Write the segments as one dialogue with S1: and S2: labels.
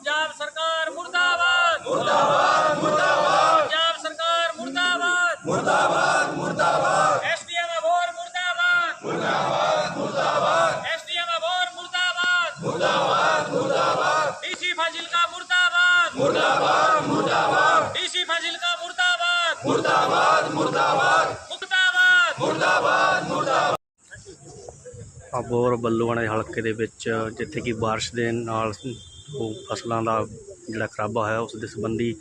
S1: ਪੰਜਾਬ ਸਰਕਾਰ ਮੁਰਦਾਬਾਦ। ਮੁਰਦਾਬਾਦ ਮੁਰਦਾਬਾਦ। ਪੰਜਾਬ ਸਰਕਾਰ ਮੁਰਦਾਬਾਦ। ਮੁਰਦਾਬਾਦ ਮੁਰਦਾਬਾਦ। ਐਸਡੀਐਮ ਅਬੋਰ ਮੁਰਦਾਬਾਦ। ਮੁਰਦਾਬਾਦ ਮੁਰਦਾਬਾਦ। ਐਸਡੀਐਮ ਅਬੋਰ ਮੁਰਦਾਬਾਦ। ਮੁਰਦਾਬਾਦ ਮੁਰਦਾਬਾਦ। ਡੀਸੀ ਫਾਜ਼ਿਲਕਾ ਮੁਰਦਾਬਾਦ। ਮੁਰਦਾਬਾਦ ਮੁਰਦਾਬਾਦ। ਡੀਸੀ ਫਾਜ਼ਿਲਕਾ ਮੁਰਦਾਬਾਦ। ਮੁਰਦਾਬਾਦ ਮੁਰਦਾਬਾਦ। ਮੁਰਦਾਬਾਦ।
S2: ਅਬੋਰ ਬੱਲੂਆਣੇ ਹਲਕੇ ਦੇ ਵਿੱਚ ਜਿੱਥੇ ਕਿ ਬਾਰਿਸ਼ ਦੇ ਨਾਲ ਉਹ ਫਸਲਾਂ ਦਾ ਜਿਹੜਾ ਖਰਾਬਾ ਹੋਇਆ, ਉਸ ਦੇ ਸੰਬੰਧੀ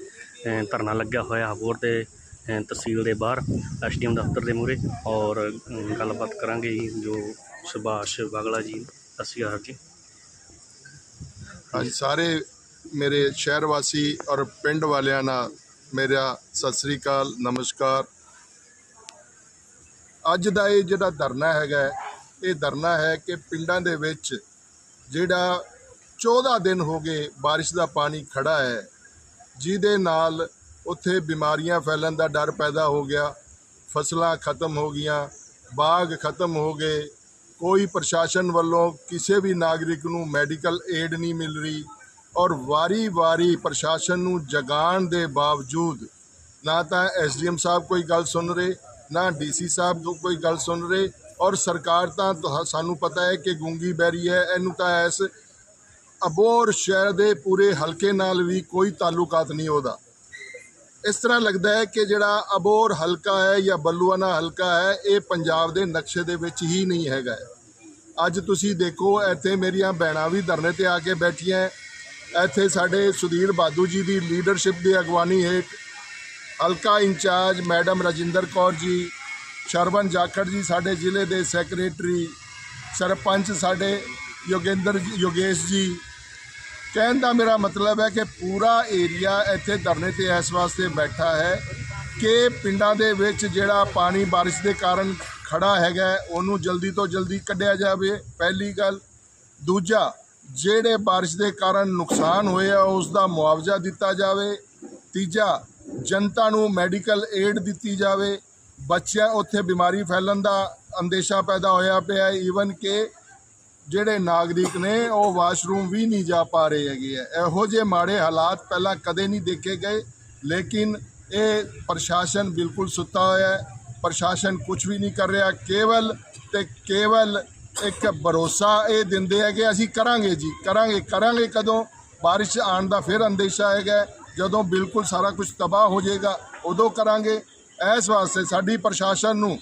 S2: ਧਰਨਾ ਲੱਗਿਆ ਹੋਇਆ ਅਬੋਰ ਦੇ ਤਹਿਸੀਲ ਦੇ ਬਾਹਰ, ਐਸਡੀਐਮ ਦਫ਼ਤਰ ਦੇ ਮੂਹਰੇ। ਔਰ ਗੱਲਬਾਤ ਕਰਾਂਗੇ ਜੀ, ਜੋ ਸੁਭਾਸ਼ ਬਾਗਲਾ ਜੀ, ਸਤਿ ਸ਼੍ਰੀ ਜੀ।
S3: ਹਾਂਜੀ, ਸਾਰੇ ਮੇਰੇ ਸ਼ਹਿਰ ਵਾਸੀ ਔਰ ਪਿੰਡ ਵਾਲਿਆਂ ਨਾਲ ਮੇਰਾ ਸਤਿ ਸ੍ਰੀ ਅਕਾਲ, ਨਮਸਕਾਰ। ਅੱਜ ਦਾ ਇਹ ਜਿਹੜਾ ਧਰਨਾ ਹੈਗਾ, ਇਹ ਧਰਨਾ ਹੈ ਕਿ ਪਿੰਡਾਂ ਦੇ ਵਿੱਚ ਜਿਹੜਾ 14 ਦਿਨ ਹੋ ਗਏ ਬਾਰਿਸ਼ ਦਾ ਪਾਣੀ ਖੜਾ ਹੈ। ਜਿਹਦੇ ਨਾਲ ਉੱਥੇ ਬਿਮਾਰੀਆਂ ਫੈਲਣ ਦਾ ਡਰ ਪੈਦਾ ਹੋ ਗਿਆ। ਫਸਲਾਂ ਖਤਮ ਹੋ ਗਈਆਂ, ਬਾਗ ਖਤਮ ਹੋ ਗਏ। ਕੋਈ ਪ੍ਰਸ਼ਾਸਨ ਵੱਲੋਂ ਕਿਸੇ ਵੀ ਨਾਗਰਿਕ ਨੂੰ ਮੈਡੀਕਲ ਏਡ ਨਹੀਂ ਮਿਲ ਰਹੀ ਔਰ ਵਾਰੀ-ਵਾਰੀ ਪ੍ਰਸ਼ਾਸਨ ਨੂੰ ਜਗਾਉਣ ਦੇ ਬਾਵਜੂਦ ਨਾ ਤਾਂ ਐਸਡੀਐਮ ਸਾਹਿਬ ਕੋਈ ਗੱਲ ਸੁਣ ਰਹੇ, ਨਾ ਡੀਸੀ ਸਾਹਿਬ ਕੋਈ ਗੱਲ ਸੁਣ ਰਹੇ ਔਰ ਸਰਕਾਰ ਤਾਂ ਸਾਨੂੰ ਪਤਾ ਹੈ ਕਿ ਗੂੰਗੀ ਬੈਰੀ ਹੈ। ਇਹਨੂੰ ਤਾਂ ਐਸ ਅਬੋਰ ਸ਼ਹਿਰ ਦੇ ਪੂਰੇ ਹਲਕੇ ਨਾਲ ਵੀ ਕੋਈ ਤਾਲੁਕਾਤ ਨਹੀਂ ਉਹਦਾ। ਇਸ ਤਰ੍ਹਾਂ ਲੱਗਦਾ ਹੈ ਕਿ ਜਿਹੜਾ ਅਬੋਰ ਹਲਕਾ ਹੈ ਜਾਂ ਬੱਲੂਆਨਾ ਹਲਕਾ ਹੈ, ਇਹ ਪੰਜਾਬ ਦੇ ਨਕਸ਼ੇ ਦੇ ਵਿੱਚ ਹੀ ਨਹੀਂ ਹੈਗਾ ਅੱਜ ਤੁਸੀਂ ਦੇਖੋ, ਇੱਥੇ ਮੇਰੀਆਂ ਭੈਣਾਂ ਵੀ ਧਰਨੇ ਤੇ ਆ ਕੇ ਬੈਠੀਆਂ ਇੱਥੇ ਸਾਡੇ ਸੁਧੀਰ ਬਾਦੂ ਜੀ ਦੀ ਲੀਡਰਸ਼ਿਪ ਦੀ ਅਗਵਾਨੀ ਹੇਠ ਹਲਕਾ ਇੰਚਾਰਜ ਮੈਡਮ ਰਜਿੰਦਰ ਕੌਰ ਜੀ ਸ਼ਰਵਨ ਜਾਖੜ ਜੀ ਸਾਡੇ ਜ਼ਿਲ੍ਹੇ ਦੇ ਸੈਕਟਰੀ, ਸਰਪੰਚ ਸਾਡੇ ਯੋਗੇਂਦਰ ਜੀ, ਯੋਗੇਸ਼ ਜੀ ਕਹਿਣ ਦਾ ਮੇਰਾ ਮਤਲਬ ਹੈ ਕਿ ਪੂਰਾ ਏਰੀਆ ਇੱਥੇ ਧਰਨੇ ਤੇ ਇਸ ਵਾਸਤੇ ਬੈਠਾ ਹੈ ਕਿ ਪਿੰਡਾਂ ਦੇ ਵਿੱਚ ਜਿਹੜਾ ਪਾਣੀ ਬਾਰਿਸ਼ ਦੇ ਕਾਰਨ ਖੜਾ ਹੈਗਾ, ਉਹਨੂੰ ਜਲਦੀ ਤੋਂ ਜਲਦੀ ਕੱਢਿਆ ਜਾਵੇ, ਪਹਿਲੀ ਗੱਲ। ਦੂਜਾ, ਜਿਹੜੇ ਬਾਰਿਸ਼ ਦੇ ਕਾਰਨ ਨੁਕਸਾਨ ਹੋਇਆ ਉਸ ਦਾ ਮੁਆਵਜ਼ਾ ਦਿੱਤਾ ਜਾਵੇ। ਤੀਜਾ, ਜਨਤਾ ਨੂੰ ਮੈਡੀਕਲ ਏਡ ਦਿੱਤੀ ਜਾਵੇ। ਬੱਚਿਆਂ ਉੱਥੇ ਬਿਮਾਰੀ ਫੈਲਣ ਦਾ ਅੰਦੇਸ਼ਾ ਪੈਦਾ ਹੋਇਆ ਪਿਆ ਈਵਨ ਕਿ ਜਿਹੜੇ ਨਾਗਰਿਕ ਨੇ, ਉਹ ਵਾਸ਼ਰੂਮ ਵੀ ਨਹੀਂ ਜਾ ਪਾ ਰਹੇ ਹੈਗੇ ਆ। ਇਹੋ ਜਿਹੇ ਮਾੜੇ ਹਾਲਾਤ ਪਹਿਲਾਂ ਕਦੇ ਨਹੀਂ ਦੇਖੇ ਗਏ, ਲੇਕਿਨ ਇਹ ਪ੍ਰਸ਼ਾਸਨ ਬਿਲਕੁਲ ਸੁੱਤਾ ਹੋਇਆ ਹੈ। ਪ੍ਰਸ਼ਾਸਨ ਕੁਝ ਵੀ ਨਹੀਂ ਕਰ ਰਿਹਾ। ਕੇਵਲ ਤੇ ਕੇਵਲ ਇੱਕ ਭਰੋਸਾ ਇਹ ਦਿੰਦੇ ਹੈ ਕਿ ਅਸੀਂ ਕਰਾਂਗੇ ਜੀ, ਕਰਾਂਗੇ ਕਰਾਂਗੇ ਕਦੋਂ? ਬਾਰਿਸ਼ ਆਉਣ ਦਾ ਫਿਰ ਅੰਦੇਸ਼ਾ ਹੈਗਾ ਜਦੋਂ ਬਿਲਕੁਲ ਸਾਰਾ ਕੁਝ ਤਬਾਹ ਹੋ ਜਾਏਗਾ, ਉਦੋਂ ਕਰਾਂਗੇ। ਇਸ ਵਾਸਤੇ ਸਾਡੀ ਪ੍ਰਸ਼ਾਸਨ ਨੂੰ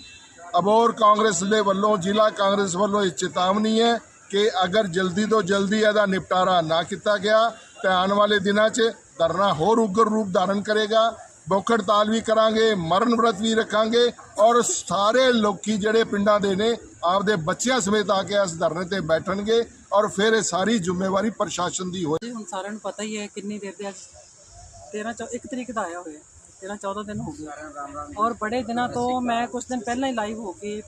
S3: ਅਬੋਰ ਕਾਂਗਰਸ ਦੇ ਵੱਲੋਂ, ਜ਼ਿਲ੍ਹਾ ਕਾਂਗਰਸ ਵੱਲੋਂ ਇਹ ਚੇਤਾਵਨੀ ਹੈ ਕਿ ਅਗਰ ਜਲਦੀ ਤੋਂ ਜਲਦੀ ਇਹਦਾ ਨਿਪਟਾਰਾ ਨਾ ਕੀਤਾ ਗਿਆ ਤਾਂ ਆਉਣ ਵਾਲੇ ਦਿਨਾਂ 'ਚ ਧਰਨਾ ਹੋਰ ਉਗਰ ਰੂਪ ਧਾਰਨ ਕਰੇਗਾ। ਭੁੱਖ ਹੜਤਾਲ ਵੀ ਕਰਾਂਗੇ ਮਰਨ ਵਰਤ ਵੀ ਰੱਖਾਂਗੇ ਔਰ ਸਾਰੇ ਲੋਕੀ ਜਿਹੜੇ ਪਿੰਡਾਂ ਦੇ ਨੇ ਆਪਦੇ ਬੱਚਿਆਂ ਸਮੇਤ ਆ ਕੇ ਇਸ ਧਰਨੇ ਤੇ ਬੈਠਣਗੇ ਔਰ ਫਿਰ ਇਹ ਸਾਰੀ ਜ਼ਿੰਮੇਵਾਰੀ ਪ੍ਰਸ਼ਾਸਨ ਦੀ ਹੋਏ
S4: ਜੀ ਹੁਣ ਸਾਰਿਆਂ ਨੂੰ ਪਤਾ ਹੀ ਹੈ ਕਿੰਨੀ ਦੇਰ ਦੇ ਅੱਜ 13 ਚੌ- ਇੱਕ ਤਰੀਕ ਦਾ ਆਇਆ ਹੋਇਆ 13 14 ਦਿਨ ਹੋ ਗਏ। ਔਰ ਬੜੇ ਦਿਨਾਂ ਤੋਂ ਮੈਂ ਕੁਝ ਦਿਨ ਪਹਿਲਾਂ ਹੀ ਲਾਈਵ ਹੋ ਕੇ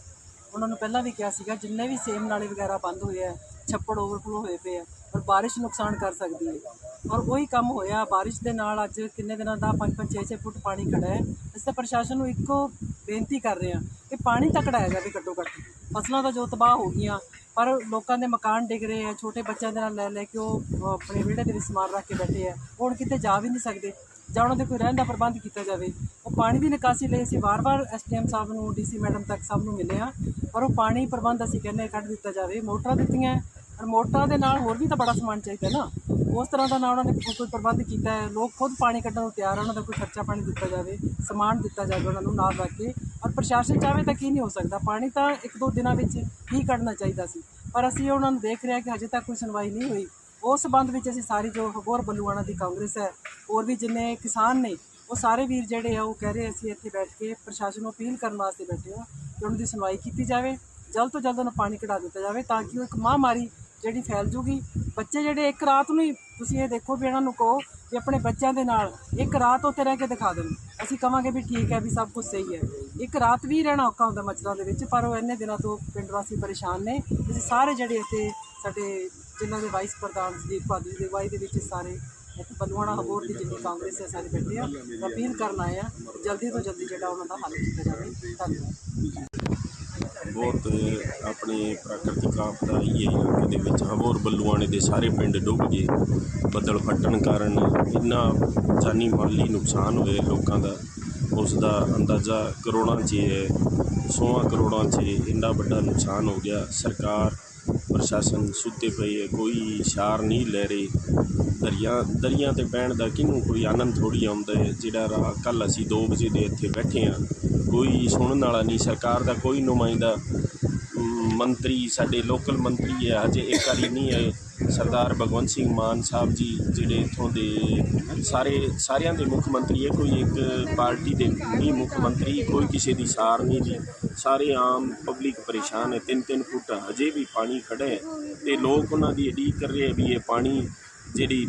S4: ਉਹਨਾਂ ਨੂੰ ਪਹਿਲਾਂ ਵੀ ਕਿਹਾ ਸੀਗਾ, ਜਿੰਨੇ ਵੀ ਸੇਮ ਨਾਲੇ ਵਗੈਰਾ ਬੰਦ ਹੋਏ ਆ, ਛੱਪੜ ਓਵਰਫਲੋ ਹੋਏ ਪਏ ਆ ਔਰ ਬਾਰਿਸ਼ ਨੁਕਸਾਨ ਕਰ ਸਕਦੀ ਹੈ। ਔਰ ਉਹੀ ਕੰਮ ਹੋਇਆ, ਬਾਰਿਸ਼ ਦੇ ਨਾਲ ਅੱਜ ਕਿੰਨੇ ਦਿਨਾਂ ਦਾ 5-5 6-6 ਫੁੱਟ ਪਾਣੀ ਖੜਾ ਹੈ। ਅਸੀਂ ਤਾਂ ਪ੍ਰਸ਼ਾਸਨ ਨੂੰ ਇੱਕੋ ਬੇਨਤੀ ਕਰ ਰਹੇ ਹਾਂ ਕਿ ਪਾਣੀ ਤਾਂ ਕਢਾਇਆ ਜਾਵੇ ਘੱਟੋ ਘੱਟ। ਫਸਲਾਂ ਤਾਂ ਜੋ ਤਬਾਹ ਹੋ ਗਈਆਂ, ਪਰ ਲੋਕਾਂ ਦੇ ਮਕਾਨ ਡਿੱਗ ਰਹੇ ਆ, ਛੋਟੇ ਬੱਚਿਆਂ ਦੇ ਨਾਲ ਲੈ ਲੈ ਕੇ ਉਹ ਆਪਣੇ ਵਿਹੜੇ ਦੇ ਵਿੱਚ ਸਮਾਨ ਰੱਖ ਕੇ ਬੈਠੇ ਆ। ਹੁਣ ਕਿਤੇ ਜਾ ਵੀ ਨਹੀਂ ਸਕਦੇ। ਜਾਂ ਉਹਨਾਂ ਦੇ ਕੋਈ ਰਹਿਣ ਦਾ ਪ੍ਰਬੰਧ ਕੀਤਾ ਜਾਵੇ, ਉਹ ਪਾਣੀ ਦੀ ਨਿਕਾਸੀ ਲਈ ਅਸੀਂ ਵਾਰ-ਵਾਰ ਐਸਡੀਐਮ ਸਾਹਿਬ ਨੂੰ, ਡੀਸੀ ਮੈਡਮ ਤੱਕ ਸਭ ਨੂੰ ਮਿਲੇ ਆ ਪਰ ਉਹ ਪਾਣੀ ਪ੍ਰਬੰਧ ਅਸੀਂ ਕਹਿੰਦੇ ਕੱਢ ਦਿੱਤਾ ਜਾਵੇ, ਮੋਟਰਾਂ ਦਿੱਤੀਆਂ ਔਰ ਮੋਟਰਾਂ ਦੇ ਨਾਲ ਹੋਰ ਵੀ ਤਾਂ ਬੜਾ ਸਮਾਨ ਚਾਹੀਦਾ ਨਾ, ਉਸ ਤਰ੍ਹਾਂ ਦਾ ਨਾ ਉਹਨਾਂ ਨੇ ਕੋਈ- ਪ੍ਰਬੰਧ ਕੀਤਾ ਹੈ, ਲੋਕ ਖੁਦ ਪਾਣੀ ਕੱਢਣ ਨੂੰ ਤਿਆਰ ਆ, ਉਹਨਾਂ ਦਾ ਕੋਈ ਖਰਚਾ ਪਾਣੀ ਦਿੱਤਾ ਜਾਵੇ, ਸਮਾਨ ਦਿੱਤਾ ਜਾਵੇ ਉਹਨਾਂ ਨੂੰ ਨਾਲ ਰੱਖ ਕੇ, ਔਰ ਪ੍ਰਸ਼ਾਸਨ ਚਾਹਵੇ ਤਾਂ ਕੀ ਨਹੀਂ ਹੋ ਸਕਦਾ, ਪਾਣੀ ਤਾਂ ਇੱਕ ਦੋ ਦਿਨਾਂ ਵਿੱਚ ਹੀ ਕੱਢਣਾ ਚਾਹੀਦਾ ਸੀ, ਪਰ ਅਸੀਂ ਉਹਨਾਂ ਨੂੰ ਦੇਖ ਰਹੇ ਹਾਂ ਕਿ ਹਜੇ ਤੱਕ ਕੋਈ ਸੁਣਵਾਈ ਨਹੀਂ ਹੋਈ। ਉਸ ਸੰਬੰਧ ਵਿੱਚ ਅਸੀਂ ਸਾਰੀ ਜੋ ਹਗੋਰ ਬੱਲੂਆਣਾ ਦੀ ਕਾਂਗਰਸ ਹੈ, ਹੋਰ ਵੀ ਜਿੰਨੇ ਕਿਸਾਨ ਨੇ, ਉਹ ਸਾਰੇ ਵੀਰ ਜਿਹੜੇ ਆ, ਉਹ ਕਹਿ ਰਹੇ ਅਸੀਂ ਇੱਥੇ ਬੈਠ ਕੇ ਪ੍ਰਸ਼ਾਸਨ ਨੂੰ ਅਪੀਲ ਕਰਨ ਵਾਸਤੇ ਬੈਠੇ ਆ ਕਿ ਉਹਨਾਂ ਦੀ ਸੁਣਵਾਈ ਕੀਤੀ ਜਾਵੇ, ਜਲਦ ਤੋਂ ਜਲਦ ਉਹਨੂੰ ਪਾਣੀ ਕਢਾ ਦਿੱਤਾ ਜਾਵੇ ਤਾਂ ਕਿ ਉਹ ਇੱਕ ਮਹਾਮਾਰੀ ਜਿਹੜੀ ਫੈਲ ਜੂਗੀ। ਬੱਚੇ ਜਿਹੜੇ ਇੱਕ ਰਾਤ ਨੂੰ ਹੀ, ਤੁਸੀਂ ਇਹ ਦੇਖੋ ਵੀ ਇਹਨਾਂ ਨੂੰ ਕਹੋ ਵੀ ਆਪਣੇ ਬੱਚਿਆਂ ਦੇ ਨਾਲ ਇੱਕ ਰਾਤ ਉੱਥੇ ਰਹਿ ਕੇ ਦਿਖਾ ਦੇਣ। ਅਸੀਂ ਕਵਾਂਗੇ ਵੀ ਠੀਕ ਹੈ ਵੀ ਸਭ ਕੁਝ ਸਹੀ ਹੈ। ਇੱਕ ਰਾਤ ਵੀ ਰਹਿਣਾ ਔਖਾ ਹੁੰਦਾ ਮੱਛਰਾਂ ਦੇ ਵਿੱਚ, ਪਰ ਉਹ ਇੰਨੇ ਦਿਨਾਂ ਤੋਂ ਪਿੰਡ ਵਾਸੀ ਪਰੇਸ਼ਾਨ ਨੇ। ਅਸੀਂ ਸਾਰੇ ਜਿਹੜੇ ਇੱਥੇ ਸਾਡੇ ਜਿਨ੍ਹਾਂ ਦੇ ਵਾਈਸ ਪ੍ਰਧਾਨ ਸੁਦੀਪ ਭਾਦੀ ਦੀ ਅਗਵਾਈ ਦੇ ਵਿੱਚ ਸਾਰੇ ਬਲਵਾਣਾ ਹਬੋਰ ਦੀ ਜਿੰਨੀ ਕਾਂਗਰਸ ਹੈ ਸਾਰੇ ਬੈਠੇ ਆ ਅਪੀਲ ਕਰਨ ਆਏ ਆ ਜਲਦੀ ਤੋਂ ਜਲਦੀ ਜਿਹੜਾ ਉਹਨਾਂ ਦਾ ਹੱਲ ਕੀਤਾ ਜਾਵੇ। ਧੰਨਵਾਦ।
S5: ਬਹੁਤ ਆਪਣੇ ਪ੍ਰਾਕ੍ਰਿਤਿਕ ਆਪਦਾ ਆਈ ਹੈ ਇਲਾਕੇ ਦੇ ਵਿੱਚ ਹਬੋਰ ਬੱਲੂਆਣੇ ਦੇ ਸਾਰੇ ਪਿੰਡ ਡੁੱਬ ਗਏ, ਬੱਦਲ ਫਟਣ ਕਾਰਨ ਇੰਨਾ ਜਾਨੀ ਮਾਲੀ ਨੁਕਸਾਨ ਹੋਇਆ ਲੋਕਾਂ ਦਾ ਉਸ ਦਾ ਅੰਦਾਜ਼ਾ ਕਰੋੜਾਂ 'ਚ ਹੈ ਸੌਆਂ ਕਰੋੜਾਂ 'ਚ ਇੰਨਾ ਵੱਡਾ ਨੁਕਸਾਨ ਹੋ ਗਿਆ, ਸਰਕਾਰ ਪ੍ਰਸ਼ਾਸਨ ਸੁੱਤੇ ਪਏ ਹੈ ਕੋਈ ਇਸ਼ਾਰ ਨਹੀਂ ਲੈ ਰਹੇ। ਦਰਿਆ ਦਰਿਆ ਤੇ ਬਹਿਣ ਦਾ ਕਿਹਨੂੰ ਕੋਈ ਆਨੰਦ ਥੋੜੀ ਆਉਂਦਾ ਹੈ? ਜਿਹੜਾ ਰਾ ਕੱਲ ਅਸੀਂ 2 ਵਜੇ ਦੇ ਇੱਥੇ ਬੈਠੇ ਹਾਂ, ਕੋਈ ਸੁਣਨ ਵਾਲਾ ਨਹੀਂ, ਸਰਕਾਰ ਦਾ ਕੋਈ ਨੁਮਾਇੰਦਾ ਮੰਤਰੀ, ਸਾਡੇ ਲੋਕਲ ਮੰਤਰੀ ਹੈ, ਹਜੇ ਇੱਕ ਵਾਰੀ ਨਹੀਂ ਆਏ। ਸਰਦਾਰ ਭਗਵੰਤ ਸਿੰਘ ਮਾਨ ਸਾਹਿਬ ਜੀ, ਜਿਹੜੇ ਇੱਥੋਂ ਦੇ ਸਾਰੇ, ਸਾਰਿਆਂ ਦੇ ਮੁੱਖ ਮੰਤਰੀ ਹੈ, ਕੋਈ ਇੱਕ ਪਾਰਟੀ ਦੇ ਨਹੀਂ ਮੁੱਖ ਮੰਤਰੀ, ਕੋਈ ਕਿਸੇ ਦੀ ਸਾਰ ਨਹੀਂ ਜੀ। ਸਾਰੇ ਆਮ ਪਬਲਿਕ ਪਰੇਸ਼ਾਨ ਹੈ, ਤਿੰਨ ਤਿੰਨ ਫੁੱਟ ਹਜੇ ਵੀ ਪਾਣੀ ਖੜਾ ਹੈ ਤੇ ਲੋਕ ਉਹਨਾਂ ਦੀ ਉਡੀਕ ਕਰ ਰਹੇ ਵੀ ਇਹ ਪਾਣੀ ਜਿਹੜੀ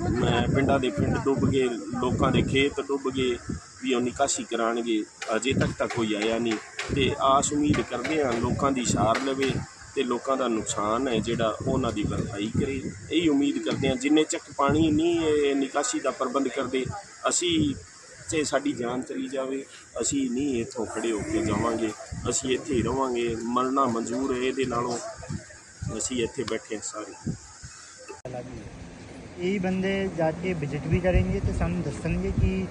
S5: ਪਿੰਡਾਂ ਦੇ ਪਿੰਡ ਡੁੱਬ ਗਏ, ਲੋਕਾਂ ਦੇ ਖੇਤ ਡੁੱਬ ਗਏ। ਵੀ ਉਹ ਨਿਕਾਸੀ ਕਰਾਣਗੇ। ਅਜੇ ਤੱਕ ਤਾਂ ਕੋਈ ਆਇਆ ਨਹੀਂ। ਤੇ ਆਸ ਉਮੀਦ ਕਰਦੇ ਹਾਂ ਲੋਕਾਂ ਦੀ ਸਾਰ ਲਵੇ ਤੇ ਲੋਕਾਂ ਦਾ ਨੁਕਸਾਨ ਹੈ ਜਿਹੜਾ ਉਹਨਾਂ ਦੀ ਭਰਪਾਈ ਕਰੇ। ਇਹੀ ਉਮੀਦ ਕਰਦੇ ਹਾਂ ਜਿੰਨੇ ਚੱਕ ਪਾਣੀ ਨਹੀਂ ਨਿਕਾਸੀ ਦਾ ਪ੍ਰਬੰਧ ਕਰਦੇ, ਅਸੀਂ ਚਾਹੇ ਸਾਡੀ ਜਾਨ ਚਲੀ ਜਾਵੇ। ਅਸੀਂ ਨਹੀਂ ਇੱਥੋਂ ਖੜੇ ਹੋ ਕੇ ਜਾਵਾਂਗੇ। ਅਸੀਂ ਇੱਥੇ ਹੀ ਰਵਾਂਗੇ। ਮਰਨਾ ਮਨਜ਼ੂਰ ਹੈ ਇਹਦੇ ਨਾਲੋਂ। ਅਸੀਂ ਇੱਥੇ ਬੈਠੇ ਹਾਂ ਸਾਰੇ।
S6: ਇਹ ਬੰਦੇ ਜਾ ਕੇ ਵਿਜ਼ਿਟ ਵੀ ਕਰਨਗੇ ਤੇ ਸਾਨੂੰ ਦੱਸਣਗੇ ਕਿ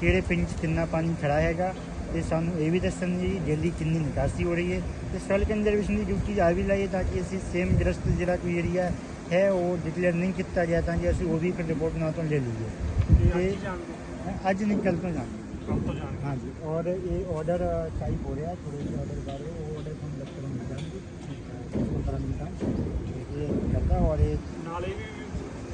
S6: ਕਿਹੜੇ ਪਿੰਡ 'ਚ ਕਿੰਨਾ ਪਾਣੀ ਖੜਾ ਹੈਗਾ ਤੇ ਸਾਨੂੰ ਇਹ ਵੀ ਦੱਸਣਗੇ ਕਿ ਡੇਲੀ ਕਿੰਨੀ ਨਿਕਾਸੀ ਹੋ ਰਹੀ ਹੈ। ਤੇ ਸੈਲ ਕੰਜ਼ਰਵੇਸ਼ਨ ਦੀ ਡਿਊਟੀ ਆ ਵੀ ਲਾਈਏ ਤਾਂ ਕਿ ਅਸੀਂ ਸੇਮ ਗ੍ਰਸਤ ਜਿਹੜਾ ਕੋਈ ਏਰੀਆ ਹੈ ਉਹ ਡਿਕਲੇਅਰ ਨਹੀਂ ਕੀਤਾ ਗਿਆ ਤਾਂ ਕਿ ਅਸੀਂ ਉਹ ਵੀ ਇੱਕ ਰਿਪੋਰਟ ਨਾਲ ਤੋਂ ਲੈ ਲਈਏ। ਤੇ ਅੱਜ ਨਹੀਂ ਕੱਲ ਤੋਂ ਜਾਣਗੇ। ਹਾਂਜੀ ਔਰ ਇਹ ਆਰਡਰ ਟਾਈਪ ਹੋ ਰਿਹਾ ਥੋੜੇ ਜਿਹੇ ਆਰਡਰ ਕਰ ਰਹੇ ਉਹ ਆਰਡਰ ਤੁਹਾਨੂੰ ਦਫ਼ਤਰ ਮਿਲ ਜਾਣਗੇ। ਦਫ਼ਤਰ ਮਿਲ ਜਾਣਗੇ। ਇਹ ਕਰਦਾ ਔਰ ਇਹ
S7: ਨਾਲੇ ਵੀ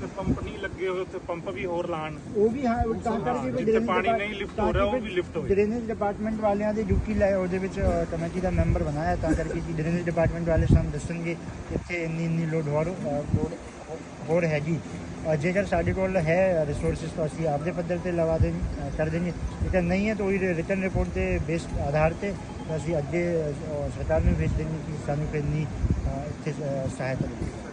S7: ਤੇ ਪੰਪ ਨਹੀਂ ਲੱਗੇ ਹੋਏ ਉੱਥੇ ਪੰਪ ਵੀ ਹੋਰ ਲਾਣ।
S6: ਉਹ ਵੀ ਹਾਂ ਤਾਂ ਕਰਕੇ ਵੀ
S7: ਜਿੱਥੇ
S6: drainage
S7: ਪਾਣੀ ਨਹੀਂ
S6: ਤਾਂ
S7: ਹੋ ਰਿਹਾ, ਉਹ ਵੀ lift ਹੋਏ।
S6: ਡਰੇਨੇਜ ਡਿਪਾਰਟਮੈਂਟ ਵਾਲਿਆਂ ਦੀ ਡਿਊਟੀ ਲਾਏ ਉਹਦੇ ਵਿੱਚ ਅ, ਕਮੇਟੀ ਦਾ ਮੈਂਬਰ ਬਣਾਇਆ ਤਾਂ ਕਰਕੇ ਕਿ ਡਰੇਨੇਜ ਡਿਪਾਰਟਮੈਂਟ ਵਾਲੇ ਸਾਨੂੰ ਦੱਸਣਗੇ ਕਿ ਇੱਥੇ ਇੰਨੀ ਇੰਨੀ ਲੋਡ ਹੋ ਅ, ਲੋਡ ਹੋ- ਹੋਰ ਹੈਗੀ। ਔਰ ਜੇਕਰ ਸਾਡੇ ਕੋਲ ਹੈ ਰਿਸੋਰਸਿਸ ਤਾਂ ਅਸੀਂ ਆਪਦੇ ਪੱਧਰ ਤੇ ਲਵਾ ਦੇ ਕਰ ਦੇਂਗੇ ਜੇਕਰ ਨਹੀਂ ਹੈ ਤਾਂ ਉਹੀ ਰਿਟਰਨ ਰਿਪੋਰਟ ਦੇ ਬੇਸਡ ਆਧਾਰ ਤੇ ਅਸੀਂ ਅੱਗੇ ਅ, ਸਰਕਾਰ ਨੂੰ ਭੇਜ ਦੇਂਗੇ ਕਿ ਸਾਨੂੰ ਕਿੰਨੀ ਅ, ਇੱਥੇ ਅ, ਸਹਾਇਤਾ ਮਿਲੇ।